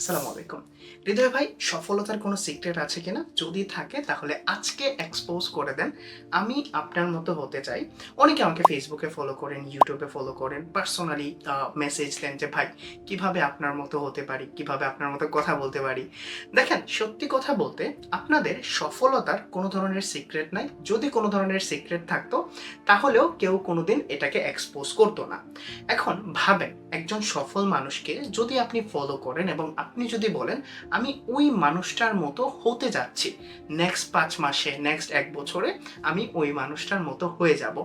আসসালামু আলাইকুম। হৃদয় ভাই, সফলতার কোনো সিক্রেট আছে কিনা? যদি থাকে, তাহলে আজকে এক্সপোজ করে দেন। আমি আপনার মতো হতে চাই। অনেকে আমাকে ফেসবুকে ফলো করেন ইউটিউবে ফলো করেন। পার্সোনালি মেসেজ দেন যে, ভাই, কীভাবে আপনার মতো হতে পারি? কীভাবে আপনার মতো কথা বলতে পারি? দেখেন, সত্যি কথা বলতে, আপনাদের সফলতার কোনো ধরনের সিক্রেট নাই। যদি কোনো ধরনের সিক্রেট থাকতো, তাহলেও কেউ কোনোদিন এটাকে এক্সপোজ করতো না। এখন ভাবেন, একজন সফল মানুষকে যদি আপনি ফলো করেন এবং আপনি যদি বলেন, আমি ওই মানুষটার মতো হতে যাচ্ছি। নেক্সট পাঁচ মাসে নেক্সট এক বছরে আমি ওই মানুষটার মতো হয়ে যাব।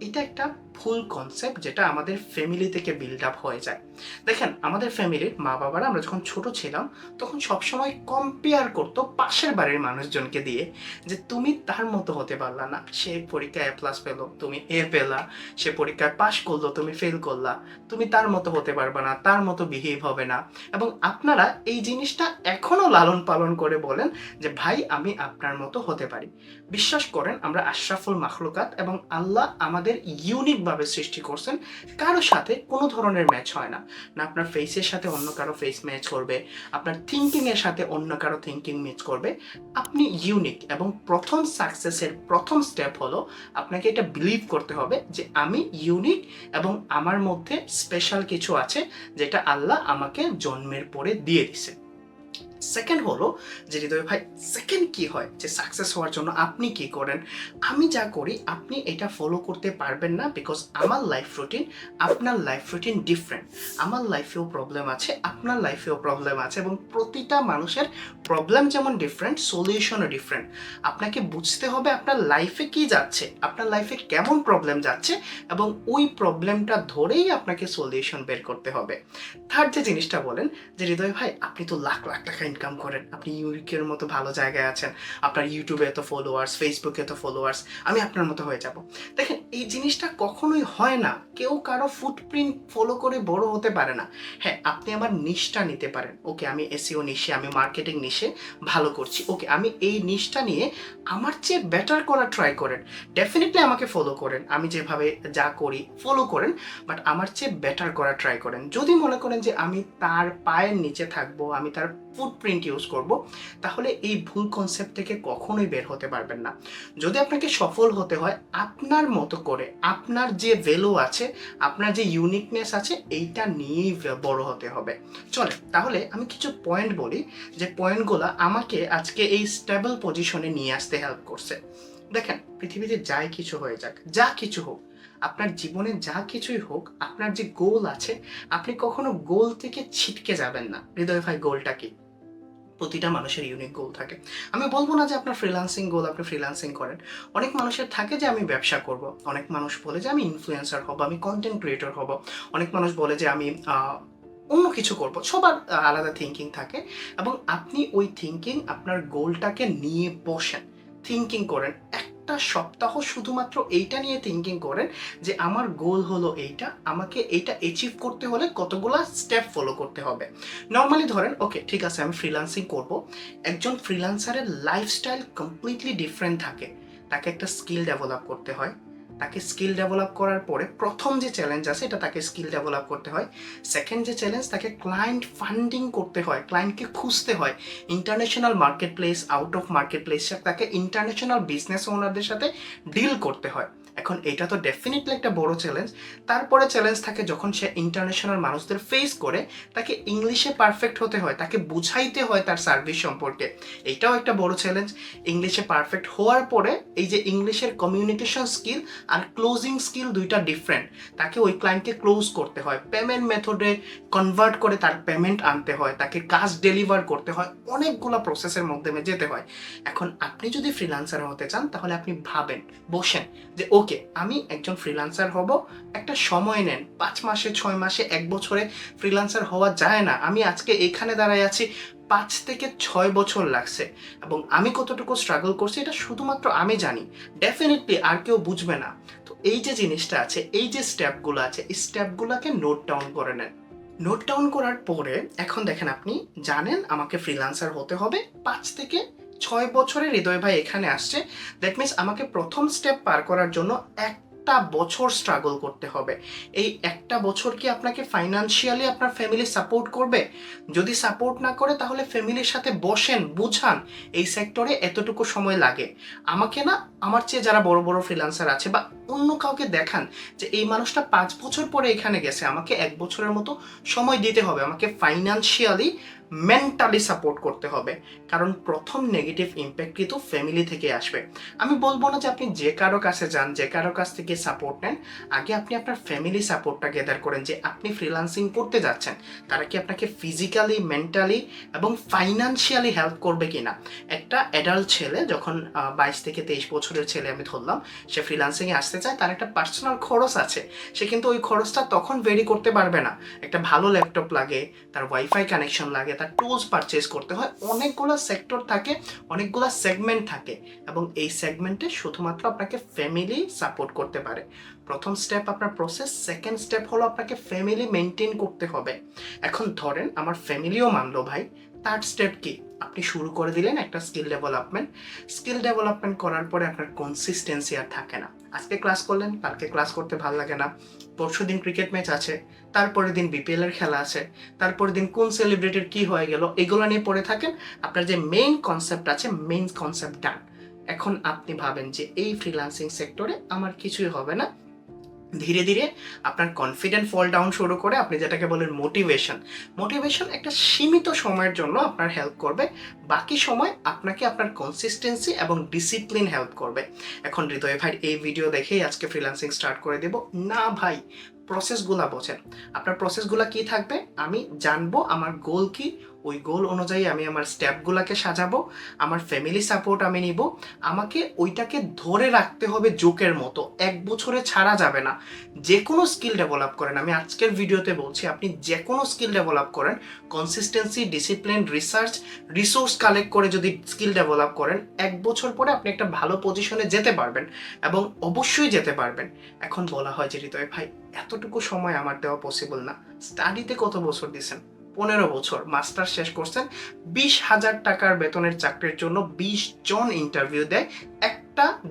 এটা একটা ফুল কনসেপ্ট যেটা আমাদের ফ্যামিলি থেকে বিল্ড আপ হয়ে যায়। দেখেন, আমাদের ফ্যামিলির মা বাবারা আমরা যখন ছোট ছিলাম, তখন সবসময় কম্পেয়ার করতো পাশের বাড়ির মানুষজনকে দিয়ে যে, তুমি তার মতো হতে পারলা না। সে পরীক্ষায় এ প্লাস পেল, তুমি এ পেলা। সে পরীক্ষায় পাশ করল, তুমি ফেল করলা। তুমি তার মতো হতে পারবে না, তার মতো বিহেভ হবে না। এবং আপনারা এই জিনিসটা এখনও লালন পালন করে বলেন যে, ভাই, আমি আপনার মতো হতে পারি। বিশ্বাস করেন, আমরা আশরাফুল মাখলুকাত এবং আল্লাহ আমাদের ইউনিকভাবে সৃষ্টি করছেন। কারও সাথে কোনো ধরনের ম্যাচ হয় না। না আপনার ফেসের সাথে অন্য কারও ফেস ম্যাচ করবে, আপনার থিঙ্কিংয়ের সাথে অন্য কারও থিঙ্কিং ম্যাচ করবে। আপনি ইউনিক এবং প্রথম সাকসেসের প্রথম স্টেপ হলো আপনাকে এটা বিলিভ করতে হবে যে আমি ইউনিক এবং আমার মধ্যে স্পেশাল কিছু আছে যেটা আল্লাহ আমাকে জন্মের পরে দিয়ে দিছে সেকেন্ড হলো যে হৃদয় ভাই সেকেন্ড কি হয়? যে সাকসেস হওয়ার জন্য আপনি কি করেন? আমি যা করি, আপনি এটা ফলো করতে পারবেন না বিকজ আমার লাইফ রুটিন আপনার লাইফ রুটিন ডিফারেন্ট আমার লাইফেও প্রবলেম আছে, আপনার লাইফেও প্রবলেম আছে এবং প্রতিটা মানুষের প্রবলেম যেমন ডিফারেন্ট সলিউশনও ডিফারেন্ট আপনাকে বুঝতে হবে আপনার লাইফে কি যাচ্ছে, আপনার লাইফে কেমন প্রবলেম যাচ্ছে এবং ওই প্রবলেমটা ধরেই আপনাকে সলিউশন বের করতে হবে। থার্ড যে জিনিসটা বলেন, যে হৃদয় ভাই, আপনি তো লাখ লাখ টাকা ইনকাম করেন। আপনি ইউরিকের মতো ভালো জায়গায় আছেন, আপনার ইউটিউবে এত ফলোয়ার্স ফেসবুকে এত ফলোয়ার্স আমি আপনার মতো হয়ে যাব। দেখেন, এই জিনিসটা কখনোই হয় না। কেউ কারও ফুটপ্রিন্ট ফলো করে বড় হতে পারে না। হ্যাঁ আপনি আমার নিশটা নিতে পারেন। ওকে আমি এসিও নিশে, আমি মার্কেটিং নিশে ভালো করছি। ওকে আমি এই নিশটা নিয়ে আমার চেয়ে বেটার করা ট্রাই করেন। ডেফিনেটলি আমাকে ফলো করেন। আমি যেভাবে যা করি ফলো করেন বাট আমার চেয়ে বেটার করা ট্রাই করেন। যদি মনে করেন যে আমি তার পায়ের নিচে থাকব, আমি তার ফুটপ্রিন্ট ইউজ করব, তাহলে এই ভুল কনসেপ্ট থেকে কখনোই বের হতে পারবেন না। যদি আপনাকে সফল হতে হয়, আপনার মতো করে, আপনার যে ভ্যালু আছে, আপনার যে ইউনিকনেস আছে, এইটা নিয়েই বড় হতে হবে। চলে তাহলে আমি কিছু পয়েন্ট বলি, যে পয়েন্টগুলো আমাকে আজকে এই স্টেবল পজিশনে নিয়ে আসতে হেল্প করছে। দেখেন, পৃথিবীতে যাই কিছু হয়ে যাক, যা কিছু হোক, আপনার জীবনে যা কিছুই হোক, আপনার যে গোল আছে, আপনি কখনো গোল থেকে ছিটকে যাবেন না। হৃদয় ভাই গোলটা কি? প্রতিটা মানুষের ইউনিক গোল থাকে। আমি বলব না যে আপনার ফ্রিলান্সিং গোল আপনি ফ্রিলান্সিং করেন। অনেক মানুষের থাকে যে আমি ব্যবসা করব। অনেক মানুষ বলে যে আমি ইনফ্লুয়েন্সার হব, আমি কন্টেন্ট ক্রিয়েটর হব। অনেক মানুষ বলে যে আমি অন্য কিছু করব। সবার আলাদা থিঙ্কিং থাকে। এবং আপনি ওই থিঙ্কিং আপনার গোলটাকে নিয়ে বসেন। থিঙ্কিং করেন। একটা সপ্তাহ শুধুমাত্র এইটা নিয়ে থিঙ্কিং করেন যে আমার গোল হলো এইটা, আমাকে এইটা অ্যাচিভ করতে হলে কতগুলো স্টেপ ফলো করতে হবে। নর্মালি ধরেন ওকে ঠিক আছে, আমি ফ্রিলান্সিং করব। একজন ফ্রিলান্সারের লাইফস্টাইল কমপ্লিটলি ডিফারেন্ট থাকে। তাকে একটা স্কিল ডেভেলপ করতে হয়। তাকে স্কিল ডেভেলপ করার পরে প্রথম যে চ্যালেঞ্জ আছে, এটা তাকে স্কিল ডেভেলপ করতে হয়। সেকেন্ড যে চ্যালেঞ্জ তাকে ক্লায়েন্ট ফান্ডিং করতে হয় ক্লায়েন্টকে খুঁজতে হয়। International market place out of market place তাকে ইন্টারন্যাশনাল বিজনেস ওনারদের সাথে ডিল করতে হয়। এখন এটা তো ডেফিনেটলি একটা বড় চ্যালেঞ্জ তারপরে চ্যালেঞ্জ থাকে যখন সে ইন্টারন্যাশনাল মানুষদের ফেস করে, তাকে ইংলিশে পারফেক্ট হতে হয়, তাকে বুঝাইতে হয় তার সার্ভিস সম্পর্কে। এটাও একটা বড় চ্যালেঞ্জ ইংলিশে পারফেক্ট হওয়ার পরে এই যে ইংলিশের কমিউনিকেশন স্কিল আর ক্লোজিং স্কিল দুইটা ডিফারেন্ট তাকে ওই ক্লায়েন্টকে ক্লোজ করতে হয় পেমেন্ট মেথডে কনভার্ট করে তার পেমেন্ট আনতে হয়, তাকে কাজ ডেলিভার করতে হয়, অনেকগুলো প্রসেসের মাধ্যমে যেতে হয়। এখন আপনি যদি ফ্রিল্যান্সার হতে চান, তাহলে আপনি ভাবেন, বসেন যে ওকে, আমি একজন ফ্রিল্যান্সার হব, একটা সময় নেন। পাঁচ মাসে, ছয় মাসে, এক বছরে ফ্রিল্যান্সার হওয়া যায় না। আমি আজকে এখানে দাঁড়ায় আছি, পাঁচ থেকে ছয় বছর লাগছে। এবং আমি কতটুকু স্ট্রাগল করছি, এটা শুধুমাত্র আমি জানি। ডেফিনেটলি আর কেউ বুঝবে না। তো এই যে জিনিসটা আছে, এই যে স্টেপগুলো আছে, এই স্টেপগুলোকে নোট ডাউন করে নেন। নোট ডাউন করার পরে, এখন দেখেন আপনি জানেন আমাকে ফ্রিল্যান্সার হতে হবে পাঁচ থেকে ছয় বছরের হৃদয় ভাই এখানে আসছে। দ্যাট মিনস আমাকে প্রথম স্টেপ পার করার জন্য এক একটা বছর স্ট্রাগল করতে হবে। এই একটা বছর কি আপনাকে ফাইনান্সিয়ালি আপনার ফ্যামিলি সাপোর্ট করবে? যদি সাপোর্ট না করে তাহলে ফ্যামিলির সাথে বসেন, বুঝান, এই সেক্টরে এতটুকু সময় লাগে। আমাকে না, আমার চেয়ে যারা বড় বড় ফ্রিল্যান্সার আছে বা অন্য কাউকে দেখান যে এই মানুষটা পাঁচ বছর পরে এখানে গেছে, আমাকে এক বছরের মতো সময় দিতে হবে, আমাকে ফাইনান্সিয়ালি মেন্টালি সাপোর্ট করতে হবে। কারণ প্রথম নেগেটিভ ইম্প্যাক্ট কিন্তু ফ্যামিলি থেকে আসবে। আমি বলব না যে আপনি যে কারও কাছে যান, যে কারও কাছ থেকে সাপোর্ট নেন, আগে আপনি আপনার ফ্যামিলি সাপোর্টটা গেদার করেন যে আপনি ফ্রিলান্সিং করতে যাচ্ছেন। তারা কি আপনাকে ফিজিক্যালি মেন্টালি এবং ফাইনান্সিয়ালি হেল্প করবে কিনা? একটা অ্যাডাল্ট ছেলে যখন বাইশ থেকে তেইশ বছরের ছেলে আমি ধরলাম, সে ফ্রিলান্সিংয়ে আসতে চায়, তার একটা পার্সোনাল খরচ আছে। সে কিন্তু ওই খরচটা তখন ভেরি করতে পারবে না। একটা ভালো ল্যাপটপ লাগে, তার ওয়াইফাই কানেকশন লাগে তার টুলস পারচেজ করতে হয়, অনেকগুলো সেক্টর থাকে, অনেকগুলো সেগমেন্ট থাকে এবং এই সেগমেন্টে শুধুমাত্র আপনাকে ফ্যামিলি সাপোর্ট করতে পারে। প্রথম স্টেপ আপনার প্রসেস সেকেন্ড স্টেপ হলো আপনাকে ফ্যামিলি মেনটেন করতে হবে। এখন ধরেন আমার ফ্যামিলিও মানলো ভাই থার্ড স্টেপ কি? আপনি শুরু করে দিলেন একটা স্কিল ডেভেলপমেন্ট স্কিল ডেভেলপমেন্ট করার পরে আপনার কনসিস্টেন্সি আর থাকে না। আজকে ক্লাস করলেন, কালকে ক্লাস করতে ভালো লাগে না। পরশু দিন ক্রিকেট ম্যাচ আছে, তারপরের দিন বিপিএল এর খেলা আছে, তারপরের দিন কোন সেলিব্রিটির কি হয়ে গেল, এগুলো নিয়ে পড়ে থাকেন। আপনার যে মেইন কনসেপ্ট আছে মেইন কনসেপ্ট ডান এখন আপনি ভাবেন যে এই ফ্রিল্যান্সিং সেক্টরে আমার কিছুই হবে না। ধীরে ধীরে আপনার কনফিডেন্ট ফল ডাউন শুরু করে আপনি যেটাকে বলেন মোটিভেশন মোটিভেশন একটা সীমিত সময়ের জন্য আপনার হেল্প করবে। বাকি সময় আপনাকে আপনার কনসিস্টেন্সি এবং ডিসিপ্লিন হেল্প করবে। এখন হৃদয় ভাই, এই ভিডিও দেখেই আজকে ফ্রিল্যান্সিং স্টার্ট করে দেব। না ভাই প্রসেসগুলা বোঝেন। আপনার প্রসেসগুলা কি থাকবে? আমি জানব আমার গোল কি ওই গোল অনুযায়ী আমি আমার স্টেপগুলোকে সাজাবো, আমার ফ্যামিলি সাপোর্ট আমি নিব। আমাকে ওইটাকে ধরে রাখতে হবে জোকের মতো। এক বছরে ছাড়া যাবে না। যে কোনো স্কিল ডেভেলপ করেন। আমি আজকের ভিডিওতে বলছি, আপনি যে কোনো স্কিল ডেভেলপ করেন consistency discipline research resource collect করে যদি স্কিল ডেভেলপ করেন, এক বছর পরে আপনি একটা ভালো পজিশনে যেতে পারবেন এবং অবশ্যই যেতে পারবেন। এখন বলা হয় যে, হৃদয় ভাই, এতটুকু সময় আমার দেওয়া পসিবল না। স্টাডিতে কত বছর দিয়েছেন পনেরো বছর মাস্টার শেষ করছেন। বিশ হাজার টাকার বেতনের চাকরির জন্য বিশ জন ইন্টারভিউ দেয়। একটা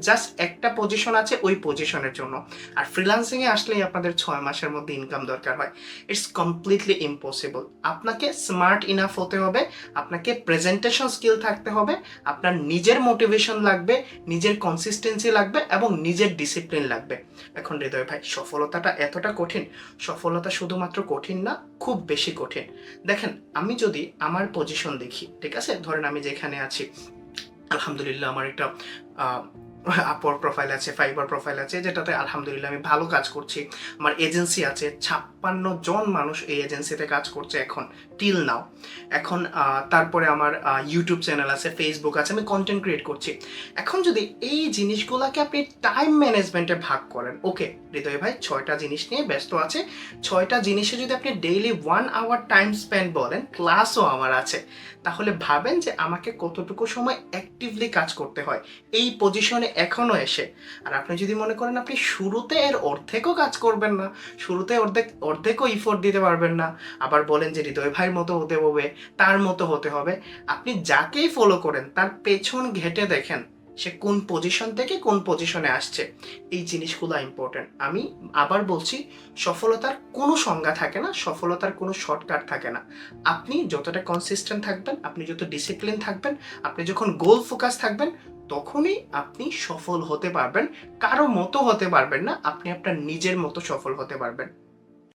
জাস্ট একটা পজিশন আছে ওই পজিশনের জন্য। আর ফ্রিলান্সিং এ আসলেই আপনাদের ছয় মাসের মধ্যে ইনকাম দরকার হয়। ইটস কমপ্লিটলি ইম্পসিবল আপনাকে স্মার্ট ইনাফ হতে হবে, আপনাকে প্রেজেন্টেশন স্কিল থাকতে হবে, আপনার নিজের মোটিভেশন লাগবে, নিজের কনসিস্টেন্সি লাগবে এবং নিজের ডিসিপ্লিন লাগবে। এখন হৃদয় ভাই, সফলতাটা এতটা কঠিন? সফলতা শুধুমাত্র কঠিন না, খুব বেশি কঠিন। দেখেন, আমি যদি আমার পজিশন দেখি, ঠিক আছে? ধরেন আমি যেখানে আছি, আলহামদুলিল্লাহ আমার একটা আপর প্রোফাইল আছে ফাইবার প্রোফাইল আছে, যেটাতে আলহামদুলিল্লাহ আমি ভালো কাজ করছি। আমার এজেন্সি আছে, ছাপ্পান্ন জন মানুষ এই এজেন্সিতে কাজ করছে এখন টিল নাও এখন তারপরে আমার ইউটিউব চ্যানেল আছে ফেসবুক আছে, আমি কন্টেন্ট ক্রিয়েট করছি। এখন যদি এই জিনিসগুলোকে আপনি টাইম ম্যানেজমেন্টে ভাগ করেন ওকে হৃদয় ভাই, ছয়টা জিনিস নিয়ে ব্যস্ত আছে, ছয়টা জিনিসে যদি আপনি daily one hour time spend বলেন ক্লাসও আমার আছে, তাহলে ভাবেন যে আমাকে কতটুকু সময় অ্যাক্টিভলি কাজ করতে হয়। এই পজিশনে এখনও এসে। আর আপনি যদি মনে করেন আপনি শুরুতে এর অর্ধেকও কাজ করবেন না, শুরুতে অর্ধেক, অর্ধেকও ইফোর্ট দিতে পারবেন না, আবার বলেন যে হৃদয় ভাইয়ের মতো হতে হবে, তার মতো হতে হবে, আপনি যাকেই ফলো করেন, তার পেছন ঘেটে দেখেন সে কোন পজিশন থেকে কোন পজিশনে আসছে। এই জিনিসগুলো ইম্পর্টেন্ট আমি আবার বলছি, সফলতার কোনো সংজ্ঞা থাকে না, সফলতার কোনো শর্টকাট থাকে না। আপনি যতটা কনসিস্টেন্ট থাকবেন, আপনি যত ডিসিপ্লিন থাকবেন, আপনি যখন গোল ফোকাস থাকবেন তখনই আপনি সফল হতে পারবেন, কারও মতো হতে পারবেন না, আপনি আপনার নিজের মতো সফল হতে পারবেন।